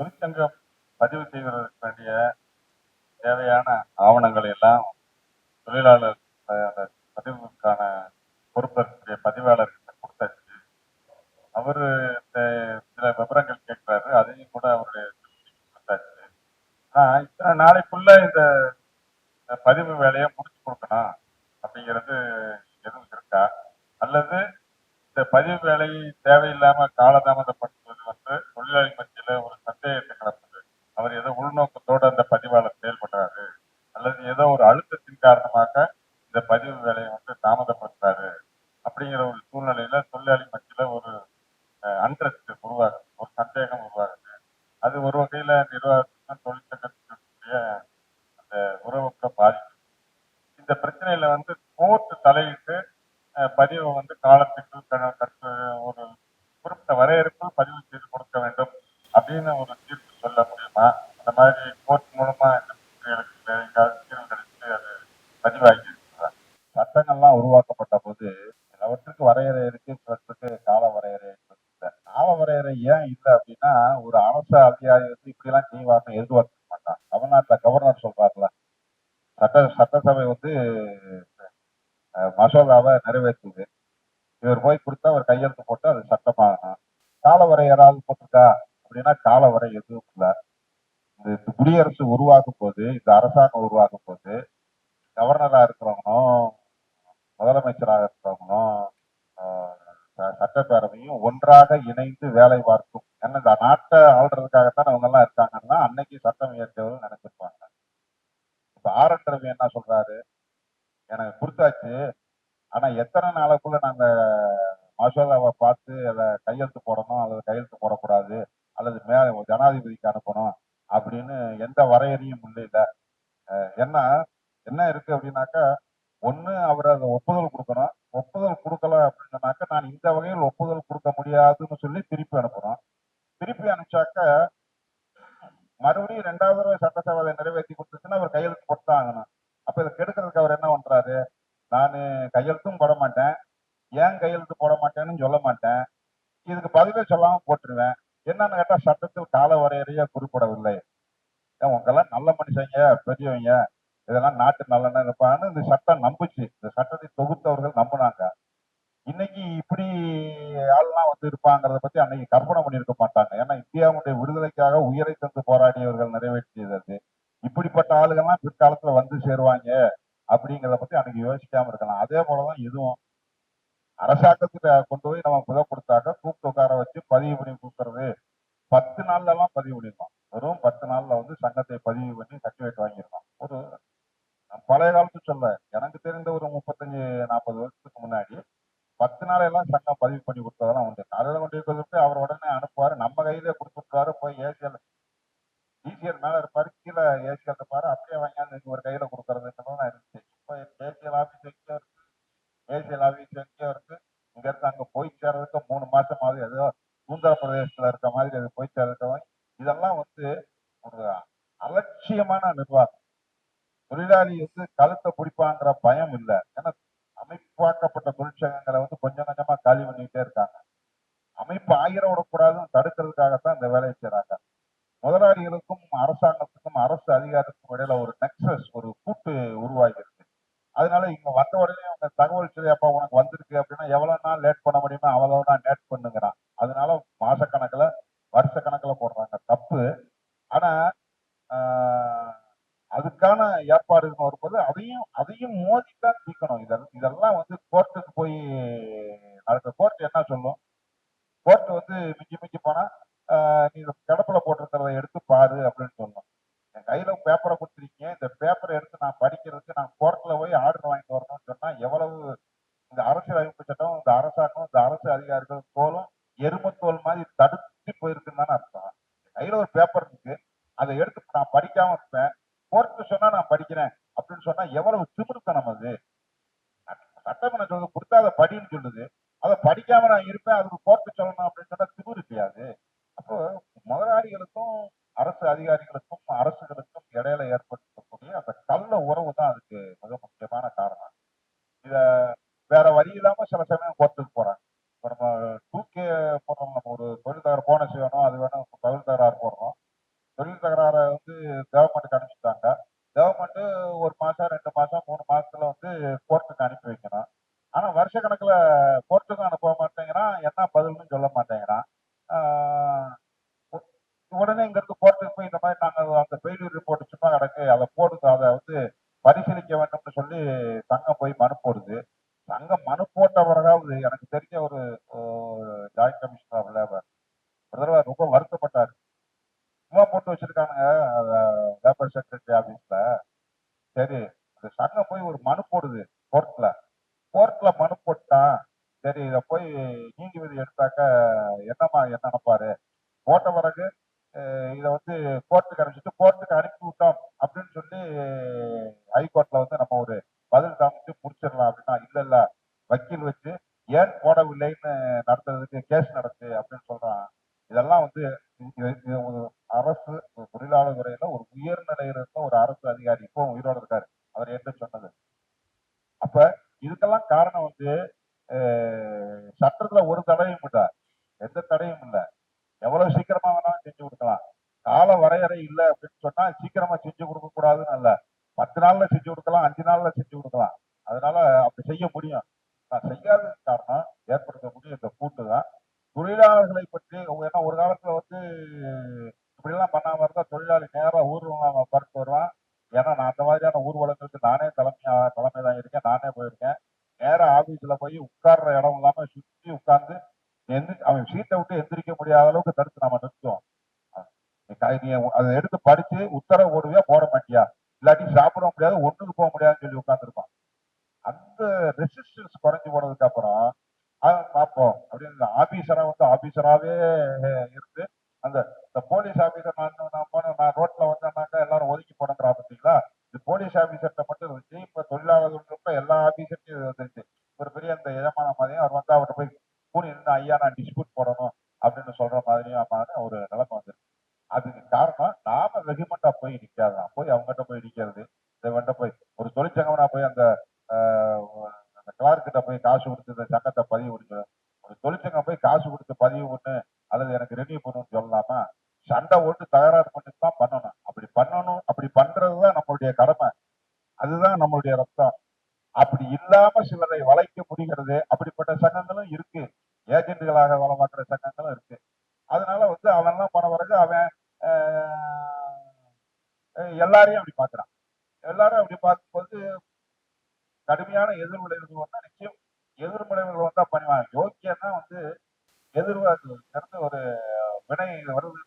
தொழிற்சங்கம் பதிவு செய்வதற்கு வேண்டிய தேவையான ஆவணங்களை எல்லாம் தொழிலாளர் அந்த பதிவுக்கான பொறுப்பேற்கக்கூடிய பதிவாளர்கிட்ட கொடுத்தாச்சு. அவரு இந்த சில விவரங்கள் கேட்கிறாரு. அதையும் கூட அவருடைய கொடுத்தாச்சு. ஆனா இத்தனை நாளைக்குள்ள இந்த பதிவு வேலையை முடிச்சு கொடுக்கணும் அப்படிங்கிறது எதுவும் இருக்கா? அல்லது இந்த பதிவு வேலை தேவையில்லாம காலதாமதப்பட்டு வந்து தொழிலாளி மத்தியில ஒரு சந்தேகத்தை கிளப்புது. அவர் ஏதோ உள்நோக்கத்தோட அந்த பதிவாளர் செயல்படுறாரு. அல்லது ஏதோ ஒரு அழுத்தத்தின் காரணமாக இந்த பதிவு வேலையை வந்து தாமதப்படுத்துறாரு அப்படிங்கிற ஒரு சூழ்நிலையில தொழிலாளி மத்தியில ஒரு அன்ட்ரஸ்ட் உருவாகுது. ஒரு சந்தேகம் உருவாகுது. அது ஒரு வகையில நிர்வாகத்துக்கும் தொழிற்சங்கத்துக்குரிய அந்த உறவுக்கு பாதிக்கும் இந்த பிரச்சனையில வந்து கோர்ட்டு தலையீடு அஹ், பதிவை வந்து காலத்துக்கு க- கட்டு ஒரு குறிப்பிட்ட வரையறுக்குள் பதிவு செய்து கொடுக்க வேண்டும் அப்படின்னு ஒரு தீர்ப்பு சொல்ல முடியுமா அந்த மாதிரி கோர்ட் மூலமா எனக்கு எங்காவது தீர்வு கிடைச்சு அது பதிவாகி சட்டங்கள்லாம் உருவாக்கப்பட்ட போது சிலவற்றுக்கு வரையறை இருக்கு சிலவற்றுக்கு கால வரையறை கால வரையறை ஏன் இல்லை அப்படின்னா ஒரு அரசு அதிகாரி வந்து இப்படி எல்லாம் செய்வார்னு எதிர்பார்க்க மாட்டான் தமிழ்நாட்டுல கவர்னர் சொல்றாருல சட்ட சட்டசபை வந்து மசோதாவை நிறைவேற்றி இவர் போய் கொடுத்தா அவர் கையெழுத்து போட்டு அது சட்டமாகணும் காலவரை யாராவது போட்டிருக்கா அப்படின்னா காலவரை எதுவும் இல்லை இந்த குடியரசு உருவாக்கும் போது இந்த அரசாங்கம் உருவாக்கும் போது கவர்னரா இருக்கிறவங்களும் முதலமைச்சராக இருக்கிறவங்களும் ச- சட்டப்பேரவையும் ஒன்றாக இணைந்து வேலை பார்க்கும். ஏன்னா இந்த நாட்டை ஆள்றதுக்காகத்தான் அவங்க எல்லாம் இருக்காங்கன்னா அன்னைக்கு சட்டம் இயற்றவர்கள் நினைச்சிருப்பாங்க இப்ப ஆர் என் ரவி என்ன சொல்றாரு? எனக்கு கொடுத்தாச்சு ஆனா எத்தனை நாளைக்குள்ள நாங்க மசோதாவை பார்த்து அதை கையெழுத்து போடணும் அல்லது கையெழுத்து போடக்கூடாது அல்லது மே ஜனாதிபதிக்கு அனுப்பணும் அப்படின்னு எந்த வரையறையும் இல்லை ஏன்னா என்ன இருக்கு அப்படின்னாக்கா ஒண்ணு அவர் அதை ஒப்புதல் கொடுக்கணும். ஒப்புதல் கொடுக்கல அப்படின்னு சொன்னாக்கா நான் இந்த வகையில் ஒப்புதல் கொடுக்க முடியாதுன்னு சொல்லி திருப்பி அனுப்புகிறோம் திருப்பி அனுப்பிச்சாக்க மறுபடியும் ரெண்டாவது தடவை சட்டசபை அதை நிறைவேற்றி கொடுத்துச்சுன்னா அவர் கையெழுத்து போட்டு ஆகணும். அப்ப இதை கெடுக்கிறதுக்கு அவர் என்ன பண்றாரு? நான் கையெழுத்தும் போட மாட்டேன். ஏன் கையெழுத்து போட மாட்டேன்னு சொல்ல மாட்டேன். இதுக்கு பதிலே சொல்லாமல் போட்டுருவேன். என்னன்னு கேட்டா சட்டத்தில் கால வரையறையாக குறிப்பிடவில்லை. மனுஷங்க இதெல்லாம் நாட்டு நல்லெண்ண இருப்பான்னு இந்த சட்டம் நம்புச்சு. இந்த சட்டத்தை தொகுத்தவர்கள் நம்பினாங்க. இன்னைக்கு இப்படி ஆள்லாம் வந்து இருப்பாங்கிறத பத்தி அன்னைக்கு கற்பனை பண்ணியிருக்க மாட்டாங்க. ஏன்னா இந்தியாவுடைய விடுதலைக்காக உயிரை தந்து போராடியவர்கள் நிறைவேற்றியது அது இப்படிப்பட்ட ஆளுகள்லாம் பிற்காலத்துல வந்து சேருவாங்க அப்படிங்கிறத பத்தி அன்னைக்கு யோசிக்காம இருக்கலாம். அதே போலதான் இதுவும். அரசாங்கத்துல கொண்டு போய் நம்ம புதை கொடுத்தாக்க கூப்பிட்டு உட்கார வச்சு பதிவு பண்ணி கொடுக்கறது பத்து நாள்ல எல்லாம் பதிவு பண்ணிருக்கோம். வெறும் பத்து நாள்ல வந்து சங்கத்தை பதிவு பண்ணி சர்டிஃபிகேட் வாங்கியிருக்கோம். ஒரு பழைய காலத்து சொல்ல எனக்கு தெரிந்த ஒரு முப்பத்தஞ்சு நாற்பது வருஷத்துக்கு முன்னாடி பத்து நாள் எல்லாம் சங்கம் பதிவு பண்ணி கொடுத்ததெல்லாம் உண்டு. காலையில கொண்டு போய் அவர் உடனே அனுப்புவாரு. நம்ம கையிலே கொடுத்துட்டாரு போய் ஏசியல் டிசிஎல் மேல இருப்பாரு. கீழே ஏசியல் இருப்பாரு. அப்படியே வாங்கியாந்து ஒரு கையில கொடுக்கறதுன்றதுலாம் நான் இப்போ ஏசிஎல் ஆபீஸ் எங்கேயோ இருக்கு ஏசிஎல் ஆபீஸ் எங்கேயோ இருக்கு இங்க இருந்து அங்க போய் சேர்றதுக்கு மூணு மாசம் ஆகுது ஏதோ சுந்தர பிரதேசத்துல இருக்க மாதிரி அது போய் சேர்றதுக்கு இதெல்லாம் வந்து ஒரு சரியான நிர்வாகம். தொழிலாளி வந்து கழுத்தை பிடிப்பாங்கிற பயம் இல்லை. ஏன்னா அமைப்பாக்கப்பட்ட தொழிற்சங்கங்களை வந்து கொஞ்சம் கொஞ்சமா காலி பண்ணிக்கிட்டே இருக்காங்க. அமைப்பு ஆயிரம் விடக்கூடாதுன்னு தடுக்கிறதுக்காகத்தான் இந்த வேலையை செய்றாங்க. முதலாளிகளுக்கும் அரசாங்கத்துக்கும் அரசு அதிகாரத்துக்கும் இடையில ஒரு நெக்ஸஸ் ஒரு கூட்டு உருவாகிருக்கு அதனால இங்க வந்த உடனே அவங்க தகவல் சரியாப்பா அப்பா உனக்கு வந்திருக்கு அப்படின்னா எவ்வளவு தான் தீக்கணும். இதெல்லாம் இதெல்லாம் வந்து கோர்ட்டுக்கு போய் நடக்க கோர்ட் என்ன சொல்லும்? கோர்ட் வந்து மிஞ்சி மிஞ்சி போனா ஆஹ், நீ கிடப்புல போட்டிருக்கிறத எடுத்து பாரு அப்படின்னு சொல்லணும் என் கையில பேப்பரை கொடுத்துருக்கீங்க இந்த பேப்பரை எடுத்து நான் படிக்கிறதுக்கு நான் கோர்ட்ல போய் ஆர்டர் வாங்கிட்டு வரணும்னு சொன்னா எவ்வளவு இந்த அரசியல் அமைப்பு சட்டம் இந்த அரசாங்கம் இந்த அரசு அதிகாரிகள் தோலும் எருமத்தோல் மாதிரி தடுத்து போயிருக்குன்னு தானே அர்த்தம் கையில ஒரு பேப்பர் இருக்கு அதை எடுத்து நான் படிக்காம இருப்பேன் கோர்ட்டு சொன்னா நான் படிக்கிறேன் அப்படின்னு சொன்னா எவ்வளவு திமிருத்தனம் அது சட்டம் என்ன கொடுத்தா அதை படின்னு சொல்லுது. அதை படிக்காம நான் இருப்பேன் அதுக்கு கோர்ட்டு சொல்லணும் அப்படின்னு சொன்னா திமிரு இல்லையா அப்போ முதலாளிகளுக்கும் அரசு அதிகாரிகளுக்கும் அரசுகளுக்கும் இடையில ஏற்படுத்தக்கூடிய அந்த கள்ள உறவு தான் அதுக்கு மிக முக்கியமான காரணம். இத வேற வழி இல்லாம சில சமயம் கோர்ட்டுக்கு போறாங்க. இப்ப நம்ம டூ கே போடுறோம் நம்ம ஒரு தொழில்தார போனஸ் வேணும் அது வேணும். ஆனா வருஷ கணக்குல கோர்ட்டுக்கும் அனுப்ப மாட்டேங்கிறான். என்ன பதில்னு சொல்ல மாட்டேங்கிறான். உடனே இங்க இருந்து கோர்ட்டுக்கு போய் இந்த மாதிரி நாங்க அந்த ஃபெயிலியர் ரிப்போர்ட் சும்மா கிடக்கு. அதை போடுங்க அதை வந்து பரிசீலிக்க வேண்டும்னு சொல்லி சங்கம் போய் மனு போடுது. சங்கம் மனு போட்ட பிறகாவது எனக்கு தெரிஞ்ச ஒரு ஜாயிண்ட் கமிஷனர் ஆஃப் லேபர் ஒரு தடவை ரொம்ப வருத்தப்பட்டாரு. சும்மா போட்டு வச்சிருக்கானுங்க லேபர் செக்ரட்டரி ஆபீஸ்ல சரி அந்த சங்கம் போய் ஒரு மனு போடுது கோர்ட்ல கோர்ட்ல மனு போட்டான் சரி இத போய் நீதிபதி எடுத்தாக்க என்னமா என்ன நினைப்பாரு? போட்ட பிறகு இதை இத வந்து கோர்ட்டுக்கு அனுப்பிச்சிட்டு கோர்ட்டுக்கு அனுப்பி விட்டோம் அப்படின்னு சொல்லி ஹைகோர்ட்ல வந்து நம்ம ஒரு பதில் காமிச்சு முடிச்சிடலாம் அப்படின்னா இல்ல இல்ல வக்கீல் வச்சு ஏன் போடவில்லைன்னு நடத்துறதுக்கு கேஸ் நடத்து அப்படின்னு சொல்றான். இதெல்லாம் வந்து இது- இது ஒரு அரசு ஒரு தொழிலாளர் துறையில ஒரு உயர்நிலையில இருந்த ஒரு அரசு அதிகாரி இப்போ உயிரோட இருக்காரு அவர் என்ன சொன்னது அப்ப இதுக்கெல்லாம் காரணம் வந்து அஹ், சட்டத்துல ஒரு தடையும் இல்லை. எந்த தடையும் இல்ல. எவ்வளவு சீக்கிரமா வேணாலும் செஞ்சு கொடுக்கலாம். கால வரையறை இல்லை அப்படின்னு சொன்னா சீக்கிரமா செஞ்சு கொடுக்க கூடாதுன்னு அல்ல பத்து நாள்ல செஞ்சு கொடுக்கலாம் அஞ்சு நாள்ல செஞ்சு கொடுக்கலாம். அதனால அப்படி செய்ய முடியும். நான் செய்யாத காரணம் ஏற்படுத்தக்கூடிய இந்த கூட்டு தான். தொழிலாளர்களை பற்றி ஏன்னா ஒரு காலத்துல வந்து இப்படி எல்லாம் பண்ணாம இருந்தா தொழிலாளி நேரா ஊர்வலம் பறந்து வருவான் ஏன்னா நான் அந்த மாதிரியான ஊர்வலங்களுக்கு நானே தலைமையா தலைமை தான் இருக்கேன் நானே போயிருக்கேன் நேரா ஆபீஸ்ல போய் உட்கார்ற இடம் இல்லாம சுத்தி உட்கார்ந்து அவன் சீட்டை விட்டு எந்திரிக்க முடியாத அளவுக்கு தடுத்து நாம நிறுத்துவோம். நீ அதை எடுத்து படிச்சு உத்தரவு போடுவியா போட மாட்டியா? இல்லாட்டி சாப்பிட முடியாது ஒண்ணுக்கு போக முடியாதுன்னு சொல்லி உட்காந்துருப்பான் அந்த ரெசிஸ்டன்ஸ் குறைஞ்சு போனதுக்கு அப்புறம் பார்ப்போம். அப்படின்னு ஆபீசரா வந்து ஆபீசராவே இருந்து அந்த இந்த போலீஸ் ஆபீசர் நான் நான் போன நான் ரோட்ல வந்தேன்னாக்கா எல்லாரும் ஒதுக்கி போனங்கிறா பார்த்தீங்களா இது போலீஸ் ஆபீசர்கிட்ட மட்டும் இருந்துச்சு இப்ப தொழிலாளர்களுக்கு எல்லா ஆபீசர்ட்டையும் இது வந்துருச்சு ஒரு பெரிய அந்த எஜமான மாதிரியும் அவர் வந்து அவர்கிட்ட போய் கூடி நின்று ஐயா நான் டிஸ்பியூட் போடணும் அப்படின்னு சொல்ற மாதிரியும் ஒரு நிலைமை வந்துருக்கு. அதுக்கு காரணம் நாம வெகுமெண்டா போய் நிக்காதான் போய் அவங்ககிட்ட போய் நிற்கிறது இவன்கிட்ட போய் ஒரு தொழிற்சங்கம்னா போய் அந்த ஆஹ், அந்த கிளார்க் போய் காசு கொடுத்து இந்த சங்கத்தை பதிவு கொடுக்கணும் ஒரு தொழிற்சங்கம் போய் காசு கொடுத்து பதிவு பண்ணு அல்லது எனக்கு ரெனியூ பண்ணுன்னு சொல்லலாமா? சண்டை ஓட்டு தகராறு பண்ணிட்டு தான் பண்ணணும். அப்படி பண்ணணும் அப்படி பண்றதுதான் நம்மளுடைய கடமை. அதுதான் நம்மளுடைய ரத்தம். அப்படி இல்லாம சிலரை வளைக்க முடிகிறது அப்படிப்பட்ட சங்கங்களும் இருக்கு ஏஜென்ட்களாக வேலை பார்க்குற சங்கங்களும் இருக்கு அதனால வந்து அவன் எல்லாம் போன பிறகு அவன் ஆஹ், எல்லாரையும் அப்படி பார்க்கறான். எல்லாரும் அப்படி பார்க்கும்போது கடுமையான எதிர்விளைவுகள் வந்தா நிச்சயம் எதிர்விளைவுகள் வந்தா பண்ணுவாங்க யோக்கியன்னா வந்து எதிர்வாக்கு ஒரு வினை வருது